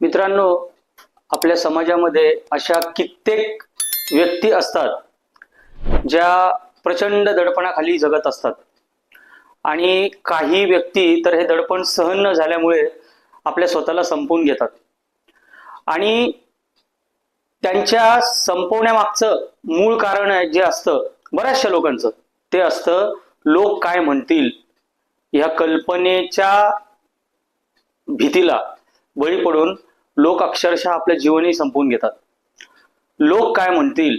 मित्रांनो आपल्या समाजामध्ये अशा कित्येक व्यक्ती असतात ज्या प्रचंड दडपणाखाली जगत असतात. आणि काही व्यक्ती तर हे दडपण सहन न झाल्यामुळे आपल्या स्वतःला संपवून घेतात. आणि त्यांच्या संपवण्यामागचं मूळ कारण आहे जे असतं बऱ्याचशा लोकांचं ते असतं लोक काय म्हणतील? ह्या कल्पनेच्या भीतीला बळी पडून लोक अक्षरशः आपलं जीवनही संपवून घेतात. लोक काय म्हणतील?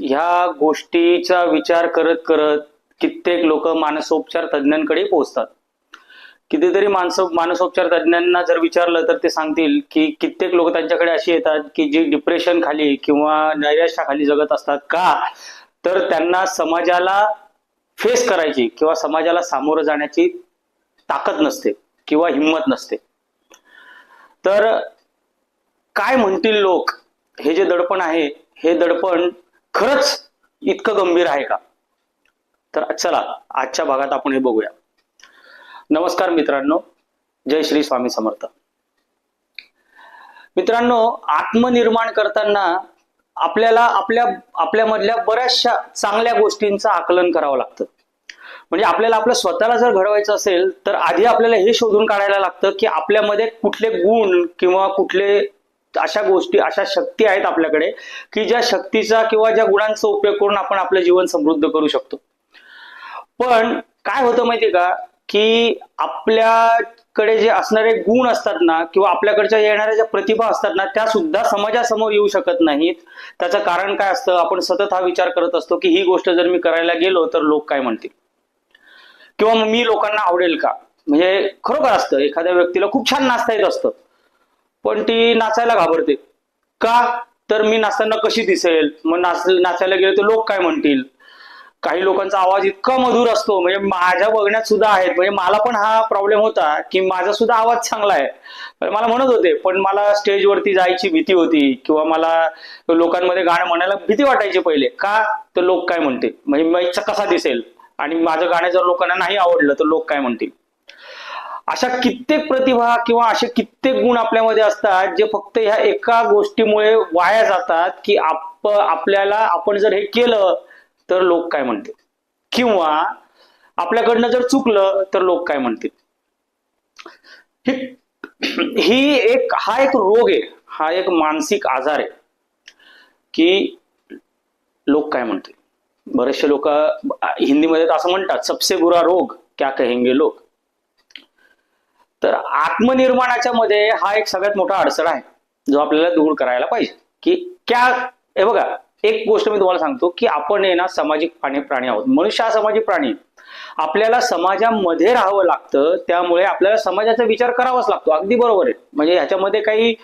ह्या गोष्टीचा विचार करत करत कित्येक लोक मानसोपचार तज्ज्ञांकडे पोहोचतात. कितीतरी माणसं मानसोपचार तज्ज्ञांना जर विचारलं तर ते सांगतील की कित्येक लोक त्यांच्याकडे अशी येतात की जी डिप्रेशन खाली किंवा नैराश्याखाली जगत असतात का? तर त्यांना समाजाला फेस करायची किंवा समाजाला सामोरं जाण्याची ताकद नसते किंवा हिंमत नसते. तर काय म्हणतील लोक? हे जे दडपण आहे हे दडपण खरंच इतकं गंभीर आहे का? तर चला आजच्या भागात आपण हे बघूया. नमस्कार मित्रांनो जय श्री स्वामी समर्थ. मित्रांनो आत्मनिर्माण करताना आपल्याला आपल्या आपल्यामधल्या बऱ्याचशा चांगल्या गोष्टींचं आकलन करावं लागतं. म्हणजे आपल्याला आपलं स्वतःला जर घडवायचं असेल तर आधी आपल्याला हे शोधून काढायला लागतं की आपल्यामध्ये कुठले गुण किंवा कुठले अशा गोष्टी अशा शक्ती आहेत आपल्याकडे की ज्या शक्तीचा किंवा ज्या गुणांचा उपयोग करून आपण आपलं जीवन समृद्ध करू शकतो. पण काय होतं माहितीये का? की आपल्याकडे जे असणारे गुण असतात ना किंवा आपल्याकडच्या येणाऱ्या ज्या प्रतिभा असतात ना त्या सुद्धा समाजासमोर येऊ शकत नाहीत. त्याचं कारण काय असतं? आपण सतत हा विचार करत असतो की ही गोष्ट जर मी करायला गेलो तर लोक काय म्हणतील? किंवा मी लोकांना आवडेल का? म्हणजे खरोखर असतं. एखाद्या व्यक्तीला खूप छान नाचता येत असतं. पण ती नाचायला घाबरते. का? तर मी नाचताना कशी दिसेल? मग नाच नाचायला गेले तर लोक काय म्हणतील? काही लोकांचा आवाज इतका मधुर असतो. म्हणजे माझ्या बघण्यात सुद्धा आहेत. म्हणजे मला पण हा प्रॉब्लेम होता की माझा सुद्धा आवाज चांगला आहे. मला म्हणत होते पण मला स्टेजवरती जायची भीती होती किंवा मला लोकांमध्ये गाणं म्हणायला भीती वाटायची पहिले. का? तर लोक काय म्हणते? म्हणजे कसा दिसेल? आणि माझं गाणं जर लोकांना नाही आवडलं तर लोक काय म्हणतील? अशा कित्येक प्रतिभा किंवा असे कित्येक गुण आपल्यामध्ये असतात जे फक्त ह्या एका गोष्टीमुळे वाया जातात की आप आपल्याला आपण जर हे केलं तर लोक काय म्हणतील? किंवा आपल्याकडनं जर चुकलं तर लोक काय म्हणतील? ही एक हा एक रोग आहे हा एक मानसिक आजार आहे की लोक काय म्हणतील? बरेचसे लोक हिंदीमध्ये तर असं म्हणतात सबसे बुरा रोग क्या कहेंगे लोक? तर आत्मनिर्माणाच्या मध्ये हा एक सगळ्यात मोठा अडचण आहे जो आपल्याला दूर करायला पाहिजे. की क्या हे बघा एक गोष्ट मी तुम्हाला सांगतो की आपण आहे ना सामाजिक प्राणी प्राणी आहोत. मनुष्य हा सामाजिक प्राणी. आपल्याला समाजामध्ये राहावं लागतं त्यामुळे आपल्याला समाजाचा विचार करावाच लागतो. अगदी बरोबर आहे. म्हणजे ह्याच्यामध्ये काही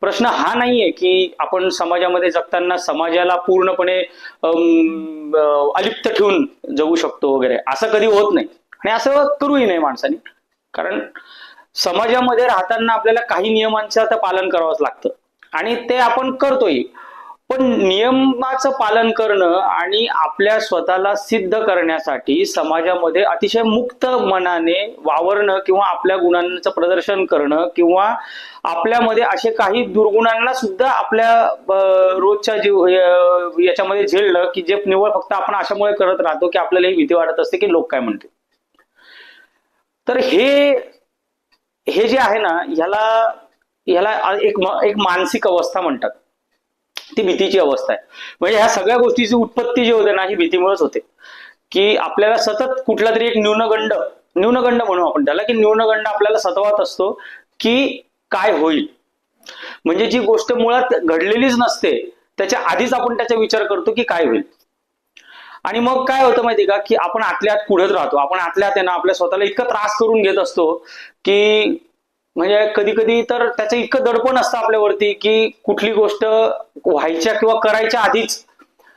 प्रश्न हा नाहीये की आपण समाजामध्ये जगताना समाजाला पूर्णपणे अं, अलिप्त ठेवून जगू शकतो वगैरे असं कधी होत नाही. आणि असं करूही नाही माणसाने. कारण समाजामध्ये राहताना आपल्याला काही नियमांचं आता पालन करावंच लागतं. आणि ते आपण करतोय पण नियमाचं पालन करणं आणि आपल्या स्वतःला सिद्ध करण्यासाठी समाजामध्ये अतिशय मुक्त मनाने वावरणं किंवा आपल्या गुणांचं प्रदर्शन करणं किंवा आपल्यामध्ये असे काही दुर्गुणांना सुद्धा आपल्या रोजच्या जीव याच्यामध्ये झेलणं की जे निवड फक्त आपण अशामुळे करत राहतो की आपल्याला ही भीती वाटत असते की लोक काय म्हणते तर हे हे जे आहे ना ह्याला ह्याला एक एक मानसिक अवस्था म्हणतात. ती भीतीची अवस्था आहे. म्हणजे ह्या सगळ्या गोष्टीची उत्पत्ती जी होते ना ही भीतीमुळेच होते. की आपल्याला सतत कुठला तरी एक न्यूनगंड न्यूनगंड म्हणू आपण त्याला की न्यूनगंड आपल्याला सतवात असतो की काय होईल. म्हणजे जी गोष्ट मुळात घडलेलीच नसते त्याच्या आधीच आपण त्याचा विचार करतो की काय होईल. आणि मग काय होतं माहिती का की आपण आतल्या आत कुढत राहतो. आपण आतल्या आत आहे ना आपल्या स्वतःला इतका त्रास करून घेत असतो की म्हणजे कधी कधी तर त्याचं इतकं दडपण असतं आपल्यावरती की कुठली गोष्ट व्हायच्या किंवा करायच्या आधीच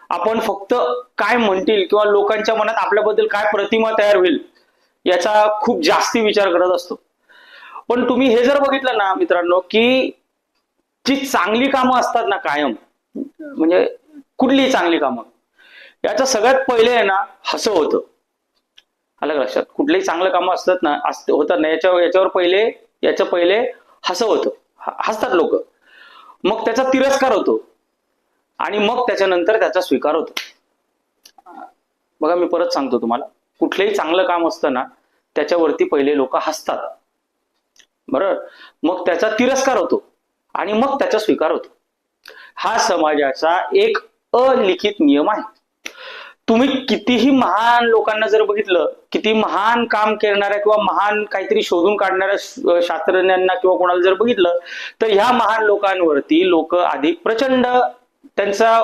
आपण फक्त काय म्हणतील किंवा लोकांच्या मनात आपल्याबद्दल काय प्रतिमा तयार होईल याचा खूप जास्ती विचार करत असतो. पण तुम्ही हे जर बघितलं ना मित्रांनो की जी चांगली कामं असतात ना कायम म्हणजे कुठलीही चांगली कामं याचं सगळ्यात पहिले आहे ना हसं होतं. आलं लक्षात? कुठलेही चांगलं कामं असतात ना असत होतात ना याच्यावर याच्यावर पहिले याचं पहिले हसवतं हसतात लोक. मग त्याचा तिरस्कार होतो. आणि मग त्याच्यानंतर त्याचा स्वीकार होतो. बघा मी परत सांगतो तुम्हाला. कुठलंही चांगलं काम असतं ना त्याच्यावरती पहिले लोक हसतात. बरोबर मग त्याचा तिरस्कार होतो. आणि मग त्याचा स्वीकार होतो. हा समाजाचा एक अलिखित नियम आहे. तुम्ही कितीही महान लोकांना जर बघितलं किती महान काम करणाऱ्या किंवा महान काहीतरी शोधून काढणाऱ्या शास्त्रज्ञांना किंवा कोणाला जर बघितलं तर ह्या महान लोकांवरती लोक आधी प्रचंड त्यांचा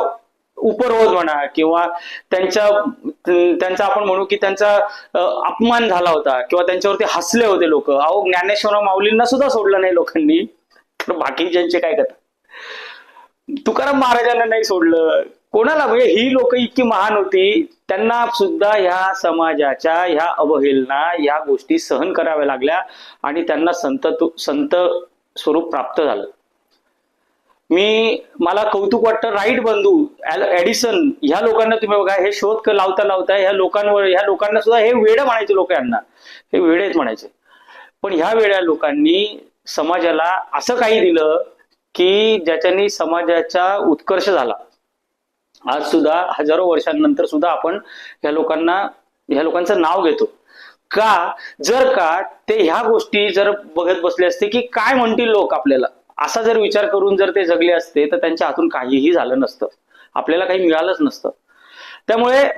उपरोध म्हणा किंवा त्यांच्या त्यांचा आपण म्हणू की त्यांचा अपमान झाला होता किंवा त्यांच्यावरती हसले होते लोक. अहो ज्ञानेश्वर माऊलींना सुद्धा सोडलं नाही लोकांनी. तर बाकीच्यांचे काय करतात तुकाराम महाराजांना नाही सोडलं. कोणाला? म्हणजे ही लोक इतकी महान होती त्यांना सुद्धा ह्या समाजाच्या ह्या अवहेलना ह्या गोष्टी सहन कराव्या लागल्या आणि त्यांना संत संत स्वरूप प्राप्त झालं. मी मला कौतुक वाटतं राईट बंधू ॲल- ह्या लोकांना तुम्ही बघा हे शोध लावता लावता ह्या लोकांवर ह्या लोकांना सुद्धा हे वेड म्हणायचे लोक यांना. हे वेळेच म्हणायचे. पण ह्या वेळ्या लोकांनी समाजाला असं काही दिलं की ज्याच्यानी समाजाचा उत्कर्ष झाला. आज सुद्धा हजारो वर्षांनंतर सुद्धा आपण ह्या लोकांना ह्या लोकांचं नाव घेतो. का? जर का ते ह्या गोष्टी जर बघत बसले असते की काय म्हणतील लोक आपल्याला? असा जर विचार करून जर ते जगले असते तर त्यांच्या हातून काहीही झालं नसतं. आपल्याला काही मिळालंच नसतं. त्यामुळे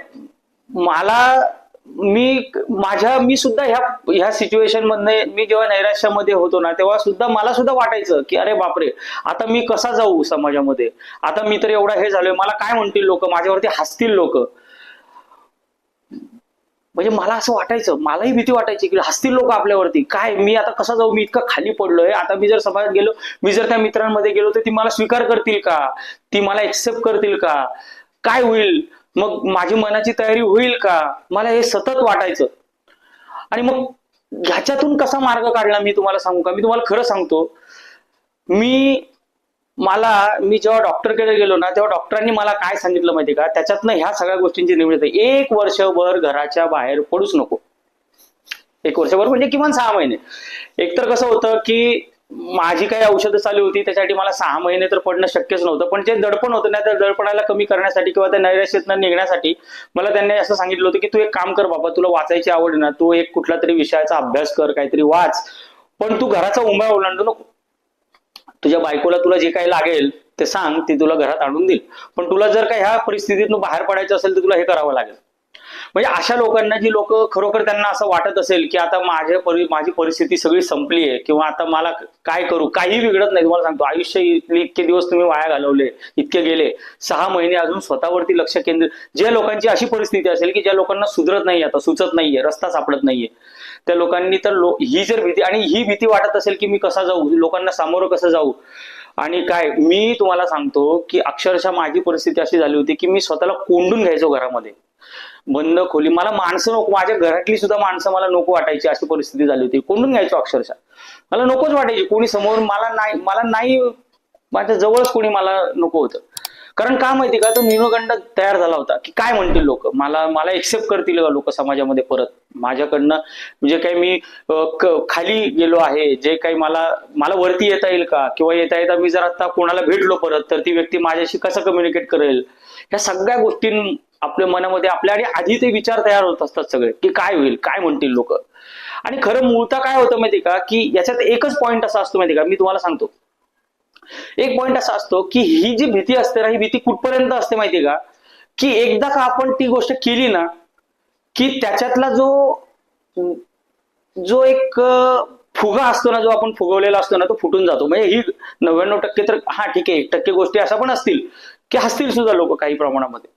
मला मी माझ्या मी सुद्धा ह्या ह्या सिच्युएशनमध्ये मी जेव्हा नैराश्यामध्ये होतो ना तेव्हा सुद्धा मला सुद्धा वाटायचं की अरे बापरे आता मी कसा जाऊ समाजामध्ये? आता मी तर एवढा हे झालोय मला काय म्हणतील लोक? माझ्यावरती हसतील लोक. म्हणजे मला असं वाटायचं मलाही भीती वाटायची की हसतील लोक आपल्यावरती. काय मी आता कसं जाऊ? मी इतकं खाली पडलोय. आता मी जर समाजात गेलो मी जर त्या मित्रांमध्ये गेलो तर ती मला स्वीकार करतील का? ती मला एक्सेप्ट करतील का? काय होईल? मग माझी मनाची तयारी होईल का? मला हे सतत वाटायचं. आणि मग ह्याच्यातून कसा मार्ग काढला मी तुम्हाला सांगू का? मी तुम्हाला खरं सांगतो. मी मला मी जेव्हा डॉक्टरकडे गेलो ना तेव्हा डॉक्टरांनी मला काय सांगितलं माहिती का? त्याच्यातनं ह्या सगळ्या गोष्टींची निवड एक वर्षभर घराच्या बाहेर पडूच नको. एक वर्षभर म्हणजे किमान सहा महिने. एकतर कसं होतं की माझी काही औषधं चालू होती त्याच्यासाठी मला सहा महिने तर पडणं शक्यच नव्हतं. पण जे दडपण होतं ना त्या दडपणाला कमी करण्यासाठी किंवा त्या नैराश्यातनं निघण्यासाठी मला त्यांनी असं सांगितलं होतं की तू एक काम कर बाबा तुला वाचायची आवड आहे ना तू एक कुठला तरी विषयाचा अभ्यास कर काहीतरी वाच. पण तू घराचा उंबा ओलांडू नको. तुझ्या बायकोला तुला जे काही लागेल ते सांग ती तुला घरात आणून देईल. पण तुला जर का ह्या परिस्थितीतून बाहेर पडायचं असेल तर तुला हे करावं लागेल. म्हणजे अशा लोकांना जी लोक खरोखर त्यांना असं वाटत असेल की आता माझ्या परि माझी परिस्थिती सगळी संपली आहे किंवा आता मला काय करू काही बिघडत नाही तुम्हाला सांगतो. आयुष्य इतके दिवस तुम्ही वाया घालवले इतके गेले. सहा महिने अजून स्वतःवरती लक्ष केंद्रित ज्या लोकांची अशी परिस्थिती असेल की ज्या लोकांना सुधरत नाहीये आता सुचत नाहीये रस्ता सापडत नाहीये त्या लोकांनी तर लो ही जर भीती आणि ही भीती वाटत असेल की मी कसा जाऊ लोकांना सामोरं कसं जाऊ? आणि काय मी तुम्हाला सांगतो की अक्षरशः माझी परिस्थिती अशी झाली होती की मी स्वतःला कोंडून घ्यायचो घरामध्ये. बंद खोली. मला माणसं नको. माझ्या घरातली सुद्धा माणसं मला नको वाटायची. अशी परिस्थिती झाली होती. कोंडून घ्यायचो अक्षरशः. मला नकोच वाटायची. कोणी समोर मला नाही मला नाही माझ्या जवळच कोणी मला नको होतं. कारण का माहिती का? तो न्यूनगंड तयार झाला होता. की काय म्हणतील लोक? मला मला एक्सेप्ट करतील का लोक समाजामध्ये परत? माझ्याकडनं म्हणजे काही मी खाली गेलो आहे. जे काही मला मला वरती येता येईल का? किंवा येता येता मी जर आता कोणाला भेटलो परत तर ती व्यक्ती माझ्याशी कसं कम्युनिकेट करेल? ह्या सगळ्या गोष्टीं आपल्या मनामध्ये आपल्या आणि आधी ते विचार तयार होत असतात सगळे की काय होईल काय म्हणतील लोक. आणि खरं मूळता काय होतं माहिती का की याच्यात एकच पॉइंट असा असतो माहिती का मी तुम्हाला सांगतो. एक पॉइंट असा असतो की ही जी भीती असते ना ही भीती कुठपर्यंत असते माहिती का की एकदा का आपण ती गोष्ट केली ना की त्याच्यातला जो जो एक फुगा असतो ना जो आपण फुगवलेला असतो ना तो फुटून जातो. म्हणजे ही नव्याण्णव टक्के तर हा ठीक आहे एक टक्के गोष्टी अशा पण असतील की हसतील सुद्धा लोक काही प्रमाणामध्ये.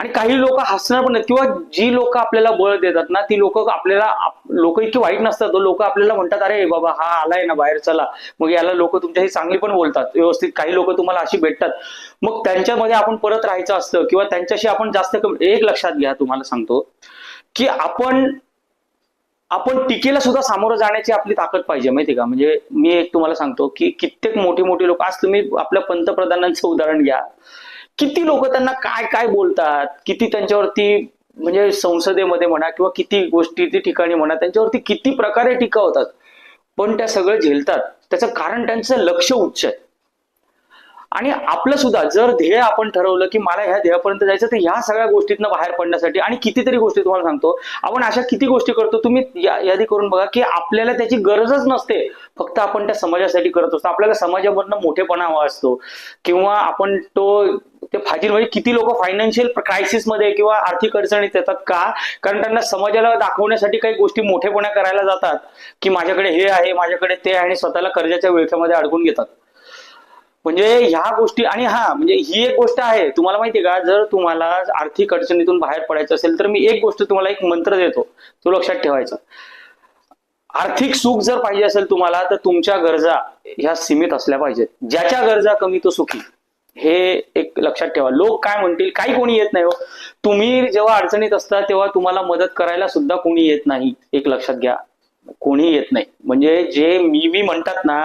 आणि काही लोक हसणार पण किंवा जी लोक आपल्याला बळ देतात ना ती लोक आपल्याला लोक इतकी वाईट नसतात. लोक आपल्याला म्हणतात अरे बाबा हा आलाय ना बाहेर चला. मग याला लोक तुमच्याशी चांगली पण बोलतात व्यवस्थित. काही लोक तुम्हाला अशी भेटतात. मग त्यांच्यामध्ये आपण परत राहायचं असतं किंवा त्यांच्याशी आपण जास्त एक लक्षात घ्या तुम्हाला सांगतो की आपण आपण टीकेला सुद्धा सामोरं जाण्याची आपली ताकद पाहिजे माहिती का? म्हणजे मी एक तुम्हाला सांगतो की कित्येक मोठी मोठी लोक आज तुम्ही आपल्या पंतप्रधानांचं उदाहरण घ्या. किती लोक त्यांना काय काय बोलतात? किती त्यांच्यावरती म्हणजे संसदेमध्ये म्हणा किंवा किती गोष्टी ती ठिकाणी म्हणा त्यांच्यावरती किती प्रकारे टीका होतात? पण त्या सगळं झेलतात. त्याचं कारण त्यांचं लक्ष उच्च आहे. आणि आपलं सुद्धा जर ध्येय आपण ठरवलं की मला ह्या ध्येयापर्यंत जायचं तर ह्या सगळ्या गोष्टीतनं बाहेर पडण्यासाठी आणि कितीतरी गोष्टी तुम्हाला सांगतो आपण अशा किती गोष्टी करतो तुम्ही या- यादी करून बघा की आपल्याला त्याची गरजच नसते. फक्त आपण त्या समाजासाठी करत असतो. आपल्याला समाजामधनं मोठेपणा हवा असतो. किंवा आपण तो ते फाजील म्हणजे किती लोक फायनान्शियल क्रायसिसमध्ये किंवा आर्थिक अडचणीत येतात का? कारण त्यांना समाजाला दाखवण्यासाठी काही गोष्टी मोठेपणा करायला जातात की माझ्याकडे हे आहे माझ्याकडे ते आहे आणि स्वतःला कर्जाच्या विळख्यामध्ये अडकून घेतात. म्हणजे ह्या गोष्टी आणि हा म्हणजे ही एक गोष्ट आहे. तुम्हाला माहितीये का? जर तुम्हाला आर्थिक अडचणीतून बाहेर पडायचं असेल तर मी एक गोष्ट तुम्हाला एक मंत्र देतो. तो लक्षात ठेवायचा. आर्थिक सुख जर पाहिजे असेल तुम्हाला तर तुमच्या गरजा ह्या सीमित असल्या पाहिजेत. ज्याच्या गरजा कमी तो सुखी. हे एक लक्षात ठेवा. लोक काय म्हणतील? काही कोणी येत नाही हो. तुम्ही जेव्हा अडचणीत असता तेव्हा तुम्हाला मदत करायला सुद्धा कोणी येत नाही. एक लक्षात घ्या. कोणी येत नाही. म्हणजे जे मी मी म्हणतात ना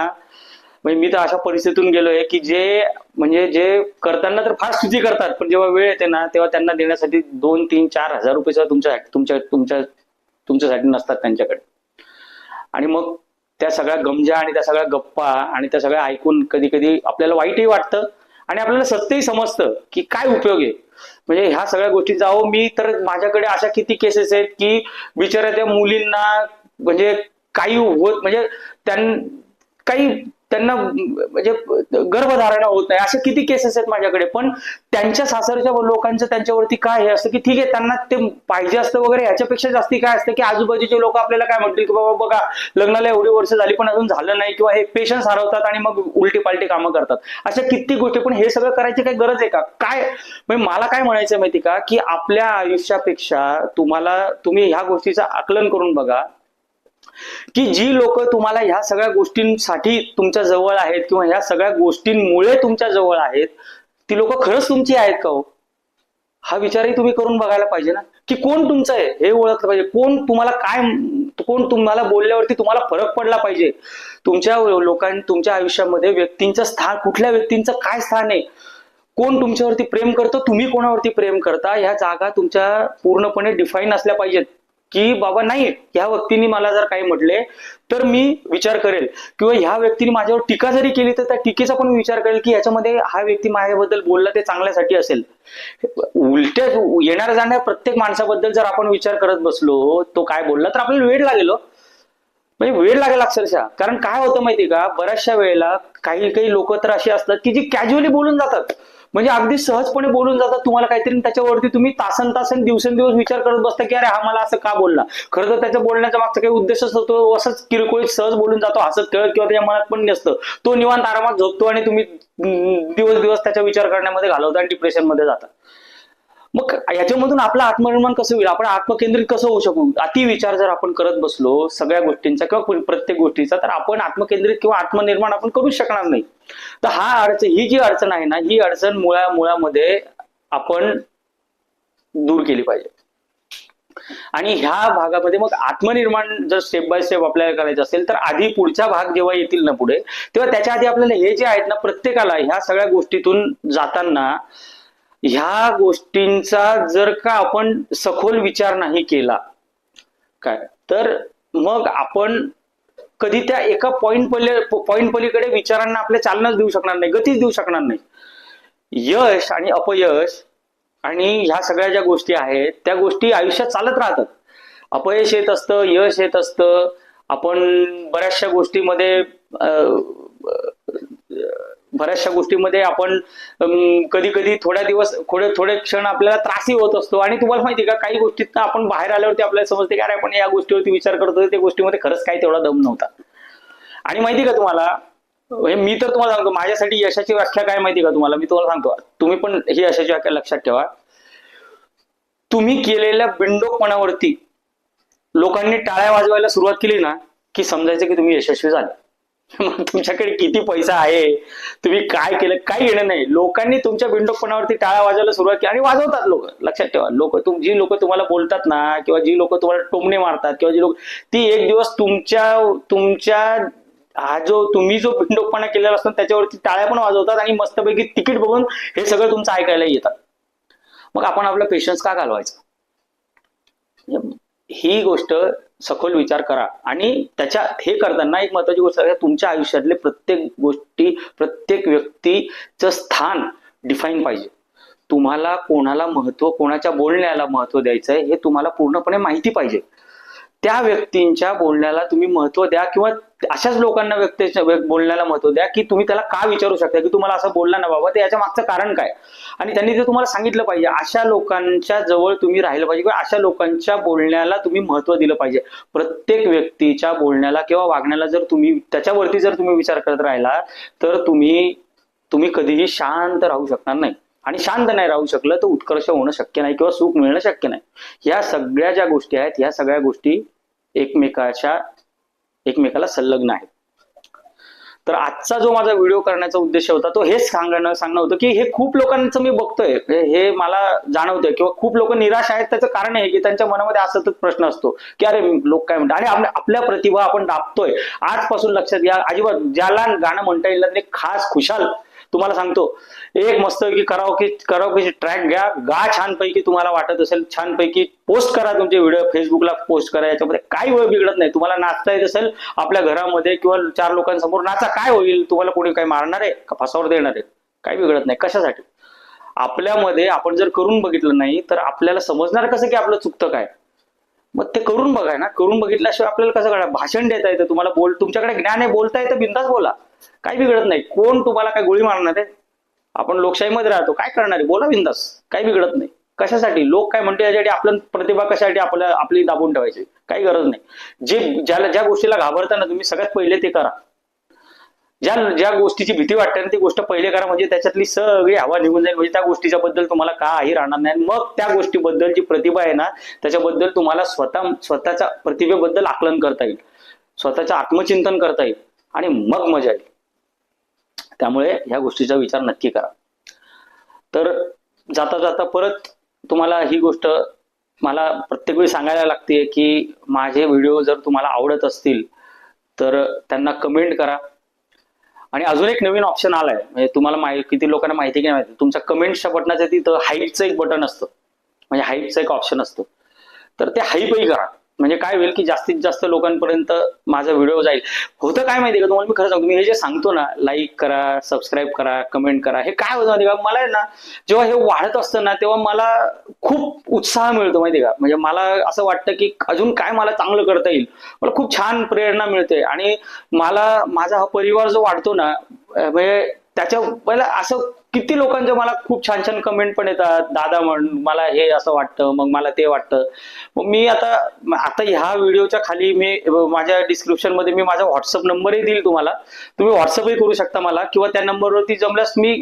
म्हणजे मी तर अशा परिस्थितीतून गेलोय की जे म्हणजे जे करताना तर फार स्तुती करतात पण जेव्हा वेळ येते ना तेव्हा त्यांना देण्यासाठी दोन तीन चार हजार रुपये सुद्धा तुमच्या तुमच्या तुमच्या तुमच्यासाठी नसतात त्यांच्याकडे. आणि मग त्या सगळ्या गमजा आणि त्या सगळ्या गप्पा आणि त्या सगळ्या ऐकून कधी कधी आपल्याला वाईटही वाटतं आणि आपल्याला सत्यही समजतं की काय उपयोग आहे. म्हणजे ह्या सगळ्या गोष्टी जाओ मी तर माझ्याकडे अशा किती केसेस आहेत की बिचाऱ्या त्या मुलींना म्हणजे काही होत म्हणजे त्यां काही त्यांना म्हणजे गर्भधारणा होत नाही. असे किती केसेस आहेत माझ्याकडे. पण त्यांच्या सासरच्या लोकांचं त्यांच्यावरती काय हे असतं की ठीक आहे त्यांना ते पाहिजे असतं वगैरे ह्याच्यापेक्षा जास्ती काय असतं की आजूबाजूचे लोक आपल्याला काय म्हणतील की बाबा बघा लग्नाला एवढी वर्ष झाली पण अजून झालं नाही किंवा हे पेशन्स हरवतात आणि मग उलटी पालटी कामं करतात. अशा कित्येक गोष्टी पण हे सगळं करायची काही गरज आहे का? काय म्हणजे मला काय म्हणायचं माहिती का? की आपल्या आयुष्यापेक्षा तुम्हाला तुम्ही ह्या गोष्टीचं आकलन करून बघा. की जी लोक तुम्हाला ह्या सगळ्या गोष्टींसाठी तुमच्या जवळ आहेत किंवा ह्या सगळ्या गोष्टींमुळे तुमच्या जवळ आहेत ती लोक खरंच तुमची आहेत का हो? हा विचारही तुम्ही करून बघायला पाहिजे ना. की कोण तुमचं आहे हे ओळखलं पाहिजे. कोण तुम्हाला काय कोण तुम्हाला बोलल्यावरती तुम्हाला फरक पडला पाहिजे? तुमच्या लोकां तुमच्या आयुष्यामध्ये व्यक्तींचं स्थान कुठल्या व्यक्तींचं काय स्थान आहे? कोण तुमच्यावरती प्रेम करतो? तुम्ही कोणावरती प्रेम करता? ह्या जागा तुमच्या पूर्णपणे डिफाईन असल्या पाहिजेत. की बाबा नाही ह्या व्यक्तीने मला जर काही म्हटले तर मी विचार करेल. किंवा ह्या व्यक्तीने माझ्यावर टीका जरी केली तर त्या टीकेचा पण विचार करेल की याच्यामध्ये हा व्यक्ती माझ्याबद्दल बोलला ते चांगल्यासाठी असेल. उलट्या येणाऱ्या जाणाऱ्या प्रत्येक माणसाबद्दल जर आपण विचार करत बसलो तो काय बोलला तर आपल्याला वेळ लागेल हो. म्हणजे वेळ लागेल अक्षरशः. कारण काय होतं माहिती का बऱ्याचशा वेळेला काही काही लोक तर अशी असतात की जी कॅज्युअली बोलून जातात. म्हणजे अगदी सहजपणे बोलून जातात तुम्हाला काहीतरी त्याच्यावरती तुम्ही तासन तासन दिवसेंदिवस विचार करत बसता की अरे हा मला असं का बोलला? खरं तर त्याच्या बोलण्याचा मागचा काही उद्देशच असतो असंच किरकोळीत सहज बोलून जातो हसत खेळत किंवा त्याच्या मनात पण नसतं. तो निवांत आरामात झोपतो आणि तुम्ही दिवस दिवस त्याचा विचार करण्यामध्ये घालवता आणि डिप्रेशनमध्ये जाता. मग याच्यामधून आपलं आत्मनिर्माण कसं होईल? आपण आत्मकेंद्रित कसं होऊ शकू? अति विचार जर आपण करत बसलो सगळ्या गोष्टींचा किंवा प्रत्येक गोष्टीचा तर आपण आत्मकेंद्रित किंवा आत्मनिर्माण आपण करू शकणार नाही. तर हा अडचण ही जी अडचण आहे ना ही अडचण मुळा मुळामध्ये आपण दूर केली पाहिजे. आणि ह्या भागामध्ये मग आत्मनिर्माण जर स्टेप बाय स्टेप आपल्याला करायचं असेल तर आधी पुढचा भाग जेव्हा येतील ना पुढे तेव्हा त्याच्या आधी आपल्याला हे जे आहेत ना प्रत्येकाला ह्या सगळ्या गोष्टीतून जाताना ह्या गोष्टींचा जर का आपण सखोल विचार नाही केला काय? तर मग आपण कधी त्या एका पॉइंट पली पॉइंट पलीकडे विचारांना आपल्या चालनाच देऊ शकणार नाही गतीच देऊ शकणार नाही. यश आणि अपयश आणि ह्या सगळ्या ज्या गोष्टी आहेत त्या गोष्टी आयुष्यात चालत राहतात. अपयश येत असतं यश येत असतं. आपण बऱ्याचशा गोष्टीमध्ये बऱ्याचशा गोष्टीमध्ये आपण कधी कधी थोड्या दिवस थोडे थोडे क्षण आपल्याला त्रासही होत असतो. आणि तुम्हाला माहिती का काही गोष्टीत आपण बाहेर आल्यावरती आपल्याला समजते की अरे आपण या गोष्टीवरती विचार करतो त्या गोष्टीमध्ये खरंच काही तेवढा दम नव्हता. आणि माहिती का तुम्हाला? हे मी तर तुम्हाला सांगतो माझ्यासाठी यशाची व्याख्या काय माहिती का तुम्हाला? मी तुम्हाला सांगतो. तुम्ही पण ही यशाची व्याख्या लक्षात ठेवा. तुम्ही केलेल्या बिंडोकपणावरती लोकांनी टाळ्या वाजवायला सुरुवात केली ना की समजायचं की तुम्ही यशस्वी झाले. तुमच्याकडे किती पैसा आहे? तुम्ही काय केलं? काही येणं नाही. लोकांनी तुमच्या बिंडोकपणावरती टाळ्या वाजवायला सुरुवात केली आणि वाजवतात लोक. लक्षात ठेवा. लोक तुम जी लोक तुम्हाला बोलतात ना किंवा जी लोक तुम्हाला टोमणे मारतात किंवा जी लोक ती एक दिवस तुमच्या तुमच्या हा जो तुम्ही जो बिंडोकपणा केलेला असतो त्याच्यावरती टाळ्या पण वाजवतात आणि मस्तपैकी तिकीट बघून हे सगळं तुमचं ऐकायला येतात. मग आपण आपला पेशन्स का घालवायचा? ही गोष्ट सखोल विचार करा. आणि त्याच्या हे करताना एक महत्वाची गोष्ट आहे तुमच्या आयुष्यातले प्रत्येक गोष्टी प्रत्येक व्यक्तीचं स्थान डिफाईन पाहिजे. तुम्हाला कोणाला महत्त्व कोणाच्या बोलण्याला महत्त्व द्यायचं आहे हे तुम्हाला पूर्णपणे माहिती पाहिजे. त्या व्यक्तींच्या बोलण्याला तुम्ही महत्त्व द्या किंवा अशाच लोकांना व्यक्त बोलण्याला महत्त्व द्या की तुम्ही त्याला का विचारू शकता? की तुम्हाला असं बोलला ना बाबा तर याच्या मागचं कारण काय? आणि त्यांनी ते तुम्हाला सांगितलं पाहिजे अशा लोकांच्या जवळ तुम्ही राहिलं पाहिजे किंवा अशा लोकांच्या बोलण्याला तुम्ही महत्त्व दिलं पाहिजे. प्रत्येक व्यक्तीच्या बोलण्याला किंवा वागण्याला जर तुम्ही त्याच्यावरती जर तुम्ही विचार करत राहिला तर तुम्ही तुम्ही कधीही शांत राहू शकणार नाही. आणि शांत नाही राहू शकलं तर उत्कर्ष होणं शक्य नाही किंवा सुख मिळणं शक्य नाही. ह्या सगळ्या ज्या गोष्टी आहेत ह्या सगळ्या गोष्टी एकमेकाच्या एकमेकाला संलग्न आहेत. तर आजचा जो माझा व्हिडिओ करण्याचा उद्देश होता तो हेच सांगणं सांगणं होतं की हे खूप लोकांचं मी बघतोय. हे मला जाणवतंय किंवा खूप लोक निराश आहेत त्याचं कारण आहे की त्यांच्या मनामध्ये असतच प्रश्न असतो की अरे लोक काय म्हणतात? आणि आपल्या प्रतिभा आपण दाबतोय. आजपासून लक्षात घ्या अजिबात ज्याला गाणं म्हणता येईल ते खास खुशाल तुम्हाला सांगतो एक मस्त की कराओके कराओकेची ट्रॅक घ्या गा छानपैकी तुम्हाला वाटत असेल छानपैकी पोस्ट करा तुमचे व्हिडिओ फेसबुकला पोस्ट करा याच्यामध्ये काही वेळ बिघडत नाही. तुम्हाला नाचता येत असेल आपल्या घरामध्ये किंवा चार लोकांसमोर नाचा काय होईल तुम्हाला कोणी काही मारणार आहे? का फासावर देणार आहे? काही बिघडत नाही. कशासाठी? आपल्यामध्ये आपण जर करून बघितलं नाही तर आपल्याला समजणार कसं की आपलं चुकतं काय? मग ते करून बघाय ना. करून बघितल्याशिवाय आपल्याला कसं कळा भाषण देता येतं. तुम्हाला बोल तुमच्याकडे ज्ञान आहे बोलता येतं बिंदास बोला. काही बिघडत नाही. कोण तुम्हाला काय गोळी मारणार आहे? आपण लोकशाहीमध्ये राहतो. काय करणार आहे? बोला बिंदास. काही बिघडत नाही. कशासाठी? लोक काय म्हणते यासाठी आपलं प्रतिभा कशासाठी आपल्या आपली दाबून ठेवायची? काही गरज नाही. जे ज्याला ज्या गोष्टीला घाबरता ना तुम्ही सगळ्यात पहिले ते करा. ज्या ज्या गोष्टीची भीती वाटते ना ती गोष्ट पहिले करा. म्हणजे त्याच्यातली सगळी हवा निघून जाईल. म्हणजे त्या गोष्टीच्या बद्दल तुम्हाला काही राहणार नाही. मग त्या गोष्टीबद्दल जी प्रतिभा आहे ना त्याच्याबद्दल तुम्हाला स्वतः स्वतःच्या प्रतिभेबद्दल आकलन करता येईल. स्वतःचं आत्मचिंतन करता येईल. आणि मग मजा येईल. त्यामुळे ह्या गोष्टीचा विचार नक्की करा. तर जाता जाता परत तुम्हाला ही गोष्ट मला प्रत्येक वेळी सांगायला लागते की माझे व्हिडिओ जर तुम्हाला आवडत असतील तर त्यांना कमेंट करा. आणि अजून एक नवीन ऑप्शन आलाय. म्हणजे तुम्हाला माहिती किती लोकांना माहिती की नाही माहिती? तुमच्या कमेंटच्या बटनाच्या तिथं हाईटचं एक बटन असतं. म्हणजे हाईटचं एक ऑप्शन असतं. तर ते हाईपही करा. म्हणजे काय होईल की जास्तीत जास्त लोकांपर्यंत माझा व्हिडिओ जाईल. होतं काय माहिती का? तुम्हाला मी खरं सांगतो मी हे जे सांगतो ना लाईक करा सबस्क्राईब करा कमेंट करा हे काय होतं माहिती का? मला आहे ना जेव्हा हे वाढत असतं ना तेव्हा मला खूप उत्साह मिळतो माहिती का? म्हणजे मला असं वाटतं की अजून काय मला चांगलं करता येईल. मला खूप छान प्रेरणा मिळते. आणि मला माझा हा परिवार जो वाढतो ना म्हणजे त्याच्या पहिला असं किती लोकांचे मला खूप छान छान कमेंट पण येतात. दादा म्हण मला हे असं वाटतं मग मला ते वाटतं. मग मी आता आता ह्या व्हिडिओच्या खाली मी माझ्या डिस्क्रिप्शनमध्ये मी माझा व्हॉट्सअप नंबरही देईल तुम्हाला. तुम्ही व्हॉट्सअपही करू शकता मला किंवा त्या नंबरवरती जमल्यास मी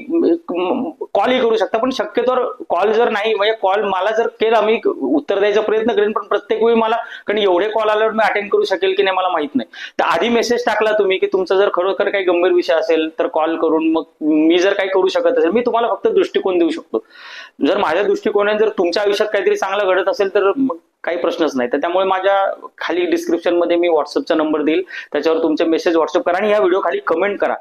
कॉलही करू शकता. पण शक्यतोवर कॉल जर नाही म्हणजे कॉल मला जर केला मी उत्तर द्यायचा प्रयत्न करेन पण प्रत्येक वेळी मला कारण एवढे कॉल आल्यावर मी अटेंड करू शकेल की नाही मला माहीत नाही. तर आधी मेसेज टाकला तुम्ही की तुमचा जर खरोखर काही गंभीर विषय असेल तर कॉल करून मग मी जर काही करू शकत असेल मी तुम्हाला फक्त दृष्टिकोन देऊ शकतो. जर माझ्या दृष्टिकोनाने जर तुमच्या आयुष्यात काहीतरी चांगलं घडत असेल तर काही प्रश्नच नाही. तर त्यामुळे माझ्या खाली डिस्क्रिप्शनमध्ये मी व्हॉट्सअपचा नंबर देईल. त्याच्यावर तुमचे मेसेज व्हॉट्सअप करा आणि या व्हिडिओ खाली कमेंट करा.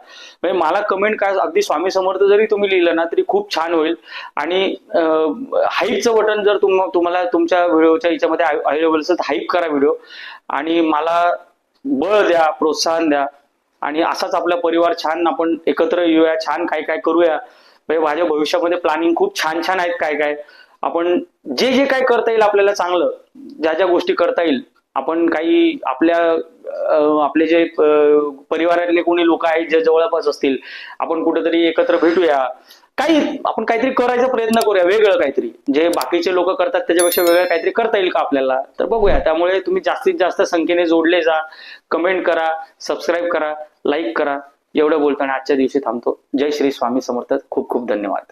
म्हणजे मला कमेंट काय अगदी स्वामी समर्थ जरी तुम्ही लिहिलं ना तरी खूप छान होईल. आणि हाईपचं बटन जर तुम तुम्हाला तुमच्या व्हिडिओच्या याच्यामध्ये अवेलेबल असेल तर हाईप करा व्हिडिओ आणि मला बळ द्या प्रोत्साहन द्या. आणि असाच आपला परिवार छान आपण एकत्र येऊया छान काय काय करूया. म्हणजे माझ्या भविष्यामध्ये प्लॅनिंग खूप छान छान आहेत काय काय. आपण जे जे काय करता येईल आपल्याला चांगलं ज्या ज्या गोष्टी करता येईल आपण काही आपल्या आपले जे परिवारातले कोणी लोक आहेत जे जवळपास असतील आपण कुठेतरी एकत्र भेटूया. काही आपण काहीतरी करायचा प्रयत्न करूया वेगळं काहीतरी. जे बाकीचे लोक करतात त्याच्यापेक्षा वेगळं काहीतरी करता येईल का आपल्याला? तर बघूया. त्यामुळे तुम्ही जास्तीत जास्त संख्येने जोडले जा. कमेंट करा सबस्क्राईब करा लाईक करा. एवढं बोलताना आजच्या दिवशी थांबतो. जय श्री स्वामी समर्थ. खूप खूप धन्यवाद.